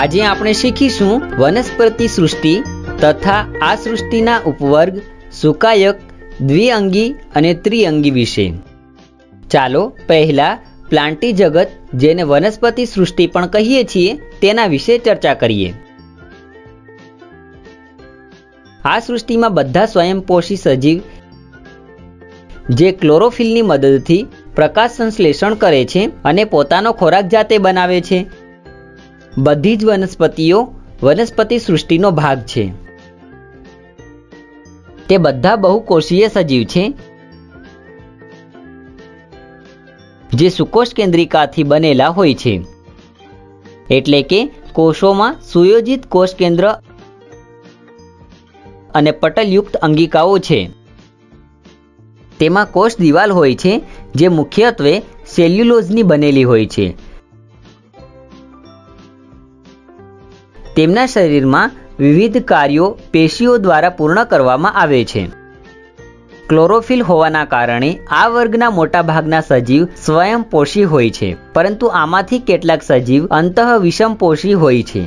આજે આપણે શીખીશું વનસ્પતિ સૃષ્ટિ તથા આ સૃષ્ટિના ઉપવર્ગ, સુકાયક, દ્વિઅંગી અને ત્રિઅંગી વિશે. ચાલો પહેલા પ્લાન્ટી જગત જેને વનસ્પતિ સૃષ્ટિ પણ કહીએ છીએ તેના વિશે ચર્ચા કરીએ. આ સૃષ્ટિમાં બધા સ્વયંપોષી સજીવ જે ક્લોરોફિલની મદદથી પ્રકાશ સંશ્લેષણ કરે છે અને પોતાનો ખોરાક જાતે બનાવે છે. બધી જ વનસ્પતિઓ વનસ્પતિ સૃષ્ટિનો ભાગ છે. તે બધા બહુકોષીય સજીવ છે. જે સુકોષ કેન્દ્રિકાથી બનેલા હોય છે. એટલે કે કોષોમાં સુયોજિત કોષ કેન્દ્ર અને પટલયુક્ત અંગિકાઓ છે. તેમાં કોષ દિવાલ હોય છે, જે મુખ્યત્વે સેલ્યુલોઝની બનેલી હોય છે. તેમના શરીરમાં વિવિધ કાર્યો પેશીઓ દ્વારા પૂર્ણ કરવામાં આવે છે. ક્લોરોફિલ હોવાના કારણે આ વર્ગના મોટાભાગના સજીવ સ્વયંપોષી હોય છે, પરંતુ આમાંથી કેટલાક સજીવ અંતઃ વિષમપોષી હોય છે.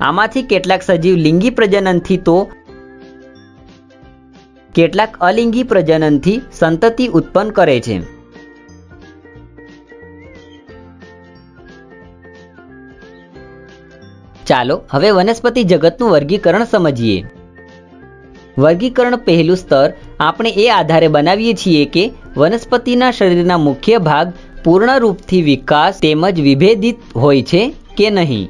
આમાંથી કેટલાક સજીવ લિંગી પ્રજનનથી તો કેટલાક અલિંગી પ્રજનનથી સંતતિ ઉત્પન્ન કરે છે. ચાલો હવે વનસ્પતિ જગતનું વર્ગીકરણ સમજીએ. વર્ગીકરણ પહેલું સ્તર આપણે એ આધારે બનાવીએ છીએ કે વનસ્પતિના શરીરના મુખ્ય ભાગ પૂર્ણ રૂપથી વિકાસ તેમજ વિભેદિત હોય છે કે નહીં.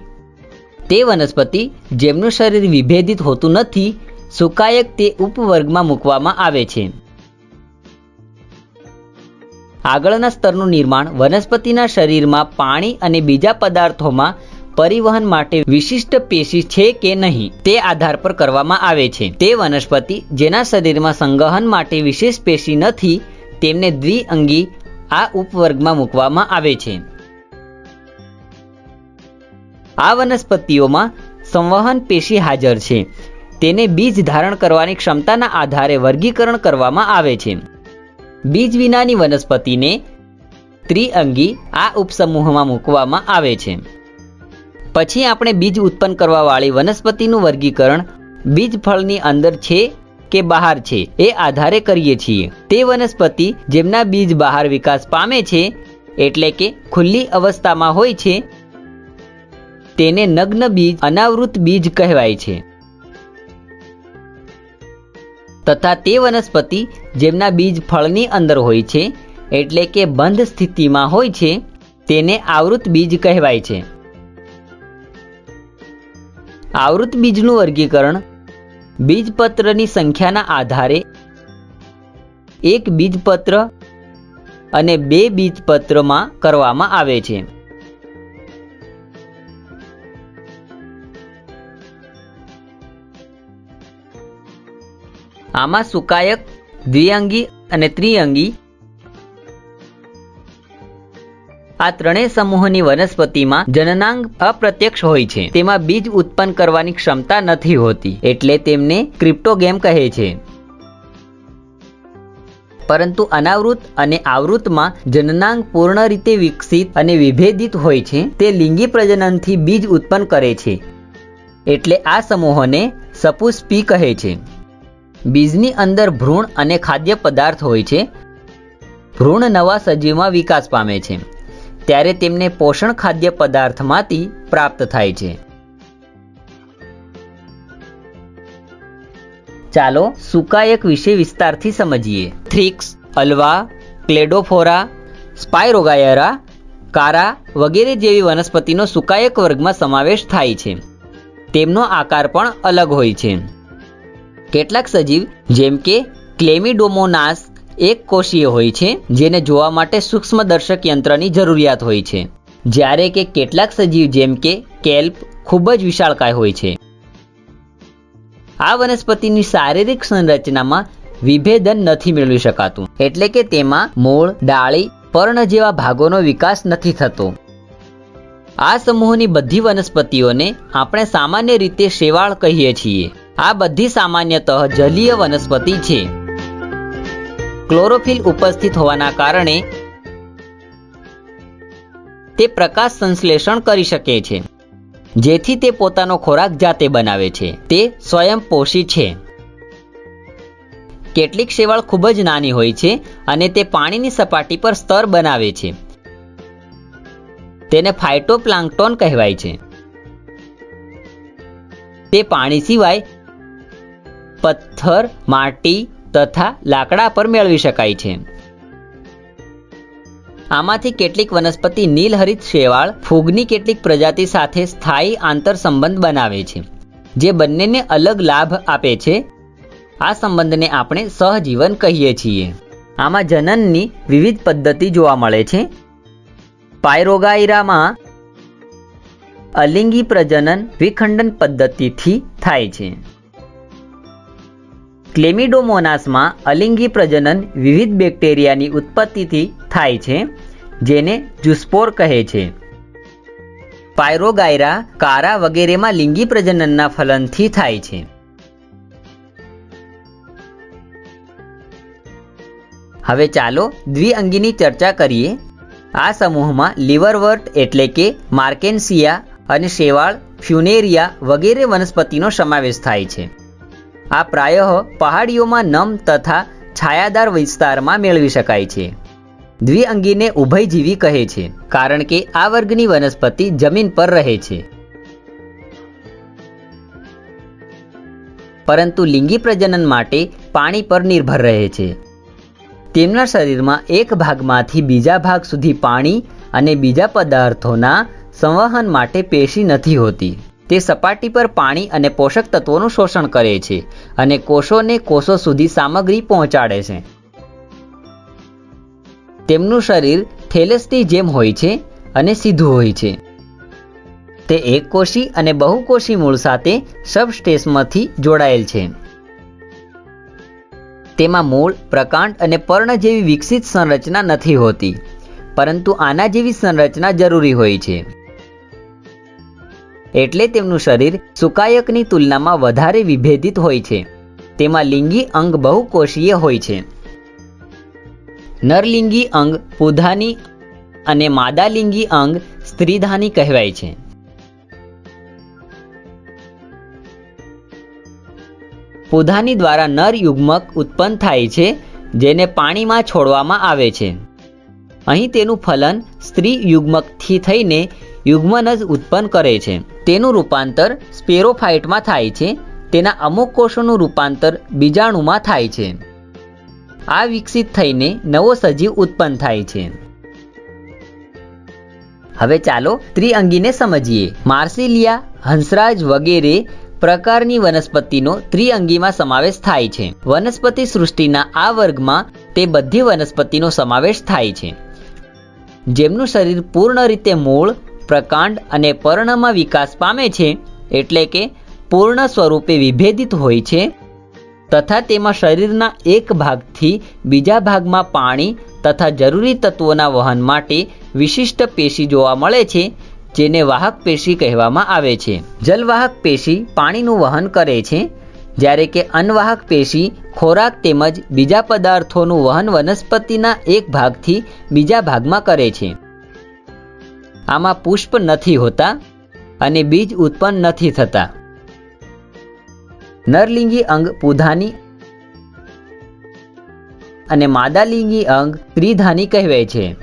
તે વનસ્પતિ જેમનું શરીર વિભેદિત હોતું નથી, સુકાયક તે ઉપવર્ગમાં મૂકવામાં આવે છે. આગળના સ્તરનું નિર્માણ વનસ્પતિના શરીરમાં પાણી અને બીજા પદાર્થોમાં પરિવહન માટે વિશિષ્ટ પેશી છે કે નહીં તે આધાર પર કરવામાં આવે છે. તે વનસ્પતિ જેના શરીરમાં સંગહન માટે વિશેષ પેશી નથી, તેમને દ્વિઅંગી આ ઉપવર્ગમાં મૂકવામાં આવે છે. આ વનસ્પતિઓમાં સંવહન પેશી હાજર છે. તેને બીજ ધારણ કરવાની ક્ષમતાના આધારે વર્ગીકરણ કરવામાં આવે છે. બીજ વિનાની વનસ્પતિને ત્રિઅંગી આ ઉપસમૂહમાં મૂકવામાં આવે છે. પછી આપણે બીજ ઉત્પન્ન કરવાવાળી વનસ્પતિનું વર્ગીકરણ બીજ ફળની અંદર છે કે બહાર છે એ આધારે કરીએ છીએ. તે વનસ્પતિ જેમના બીજ બહાર વિકાસ પામે છે એટલે કે ખુલ્લી અવસ્થામાં હોય છે, તેને નગ્ન બીજ, અનાવૃત બીજ કહેવાય છે. તથા તે વનસ્પતિ જેમના બીજ ફળની અંદર હોય છે એટલે કે બંધ સ્થિતિમાં હોય છે, તેને આવૃત બીજ કહેવાય છે. આવૃત બીજનું વર્ગીકરણ બીજપત્રની સંખ્યાના આધારે એક બીજપત્ર અને બે બીજપત્રમાં કરવામાં આવે છે. આમાં સુકાયક, દ્વિઅંગી અને ત્રિઅંગી આ ત્રણેય સમૂહની વનસ્પતિમાં જનનાંગ અપ્રત્યક્ષ હોય છે. તેમાં બીજ ઉત્પન્ન કરવાની ક્ષમતા નથી હોતી, એટલે તેમને ક્રિપ્ટોગેમ કહે છે. પરંતુ અનાવૃત અને આવૃતમાં જનનાંગ પૂર્ણ રીતે વિકસિત અને વિભેદિત હોય છે, તે લિંગી પ્રજનનથી બીજ ઉત્પન્ન કરે છે. એટલે આ સમૂહોને સપુષ્પી કહે છે. બીજની અંદર ભ્રૂણ અને ખાદ્ય પદાર્થ હોય છે. ભ્રૂણ નવા સજીવમાં વિકાસ પામે છે. ત્યારે તેમને પોષણ ખાદ્ય પદાર્થમાંથી પ્રાપ્ત થાય છે. ચાલો સુકાયક વિશે વિસ્તારથી સમજીએ. થ્રિક્સ, અલ્વા, ક્લેડોફોરા, સ્પાયરોગાયરા, કારા વગેરે જેવી વનસ્પતિનો સુકાયક વર્ગમાં સમાવેશ થાય છે. તેમનો આકાર પણ અલગ હોય છે. કેટલાક સજીવ, જેમ કે ક્લેમિડોમોનાસ એક કોષીય હોય છે, જેને જોવા માટે સૂક્ષ્મદર્શક યંત્રની જરૂરિયાત હોય છે. જ્યારે કે કેટલાક સજીવ જેમ કે કેલ્પ ખૂબ જ વિશાળકાય હોય છે. આ વનસ્પતિની શારીરિક સંરચનામાં વિભેદન નથી મેળવી શકાતું. એટલે કે તેમાં મૂળ, ડાળી, પર્ણ જેવા ભાગોનો વિકાસ નથી થતો. આ સમૂહની બધી વનસ્પતિઓને આપણે સામાન્ય રીતે શેવાળ કહીએ છીએ. આ બધી સામાન્યતઃ જલીય વનસ્પતિ છે. ક્લોરોફિલ ઉપસ્થિત હોવાના કારણે તે પ્રકાશ સંશ્લેષણ કરી શકે છે. જેથી તે પોતાનો ખોરાક જાતે બનાવે છે. તે સ્વયંપોષી છે. કેટલીક શેવાળ ખૂબ જ નાની હોય છે અને તે પાણીની સપાટી પર સ્તર બનાવે છે. તેને ફાઇટોપ્લાન્ક્ટોન કહેવાય છે. તે પાણી સિવાય પથ્થર, માટી તથા લાકડા પર મેળવી શકાય છે. આમાંથી કેટલીક વનસ્પતિ નીલહરિત શેવાળ, ફૂગની કેટલીક પ્રજાતિ સાથે સ્થાયી આંતરસંબંધ બનાવે છે, જે બંનેને અલગ લાભ આપે છે. આ સંબંધને આપણે સહજીવન કહીએ છીએ. આમાં જનનની વિવિધ પદ્ધતિ જોવા મળે છે. પાયરોગાયરામાં અલિંગી પ્રજનન વિખંડન પદ્ધતિથી થાય છે. ક્લેમિડોમોનાસમાં અલિંગી પ્રજનન વિવિધ બેક્ટેરિયાની ઉત્પત્તિથી થાય છે, જેને જુસ્પોર કહે છે. પાયરોગાયરા, કારા વગેરેમાં લિંગી પ્રજનનના ફલનથી થાય છે. હવે ચાલો દ્વિઅંગીની ચર્ચા કરીએ. આ સમૂહમાં લીવરવર્ટ એટલે કે માર્કેન્સિયા અને શેવાળ, ફ્યુનેરિયા વગેરે વનસ્પતિનો સમાવેશ થાય છે. આ પ્રાયઃ પહાડીઓમાં નમ તથા છાયાદાર વિસ્તારમાં મેળવી શકાય છે. દ્વિઅંગીને ઉભયજીવી કહે છે, કારણ કે આ વર્ગની વનસ્પતિ જમીન પર રહે છે. પરંતુ લિંગી પ્રજનન માટે પાણી પર નિર્ભર રહે છે. તેમના શરીરમાં એક ભાગમાંથી બીજા ભાગ સુધી પાણી અને બીજા પદાર્થોના સંવહન માટે પેશી નથી હોતી. તે સપાટી પર પાણી અને પોષક તત્વોનું શોષણ કરે છે અને કોષોને કોષો સુધી સામગ્રી પહોંચાડે છે. તેમનું શરીર થેલેસની જેમ હોય છે અને સીધું હોય છે. તે એક કોષી અને બહુકોષી મૂળ સાથે સબસ્ટેસમાંથી જોડાયેલ છે. તેમાં મૂળ, પ્રકાંડ અને પર્ણ જેવી વિકસિત સંરચના નથી હોતી, પરંતુ આના જેવી સંરચના જરૂરી હોય છે. એટલે તેમનું શરીર સુકાયકની તુલનામાં વધારે વિભેદિત હોય છે. તેમાં લિંગી અંગ બહુકોષીય હોય છે. નરલિંગી અંગ પુધાની અને માદાલિંગી અંગ સ્ત્રીધાની કહેવાય છે. પુધાની દ્વારા નર યુગ્મક ઉત્પન્ન થાય છે, જેને પાણીમાં છોડવામાં આવે છે. અહીં તેનું ફલન સ્ત્રી યુગ્મકથી થઈને યુગ્મન જ ઉત્પન્ન કરે છે. તેનું રૂપાંતર સ્પેરોફાઇટમાં થાય છે, તેના અમુક કોષોનું રૂપાંતર બીજાણુમાં થાય છે. આ વિકસિત થઈને નવો સજીવ ઉત્પન્ન થાય છે. હવે ચાલો ત્રિઅંગીને સમજીએ. માર્સિલિયા, હંસરાજ વગેરે પ્રકારની વનસ્પતિનો ત્રિઅંગીમાં સમાવેશ થાય છે. વનસ્પતિ સૃષ્ટિના આ વર્ગમાં તે બધી વનસ્પતિનો સમાવેશ થાય છે. જેમનું શરીર પૂર્ણ રીતે મૂળ પ્રકાંડ અને પર્ણમાં વિકાસ પામે છે એટલે કે પૂર્ણ સ્વરૂપે વિભેદિત હોય છે. તથા તેમાં શરીરના એક ભાગથી બીજા ભાગમાં પાણી તથા જરૂરી તત્વોના વહન માટે વિશિષ્ટ પેશી જોવા મળે છે, જેને વાહક પેશી કહેવામાં આવે છે. જલવાહક પેશી પાણીનું વહન કરે છે, જ્યારે કે અનવાહક પેશી ખોરાક તેમજ બીજા પદાર્થોનું વહન વનસ્પતિના એક ભાગથી બીજા ભાગમાં કરે છે. આમાં પુષ્પ નથી હોતા અને બીજ ઉત્પન્ન નથી થતા. નરલિંગી અંગ પુધાની અને માદાલિંગી અંગ ત્રિધાની કહેવાય છે.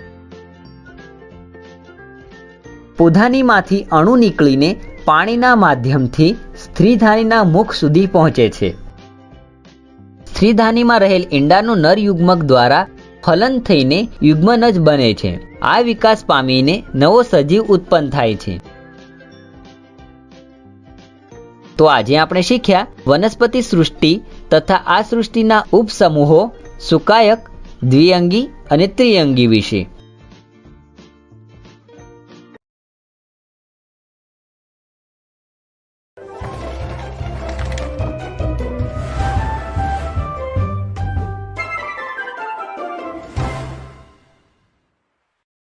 પુધાનીમાંથી અણુ નીકળીને પાણીના માધ્યમથી સ્ત્રીધાનીના મુખ સુધી પહોંચે છે. સ્ત્રીધાનીમાં રહેલ ઈંડાનું નર યુગ્મક દ્વારા ફલન થઈને યુગ્મન જ બને છે. આ વિકાસ પામીને નવો સજીવ ઉત્પન્ન થાય છે. તો આજે આપણે શીખ્યા વનસ્પતિ સૃષ્ટિ તથા આ સૃષ્ટિના ઉપસમૂહો સુકાયક, દ્વિઅંગી અને ત્રિઅંગી વિશે.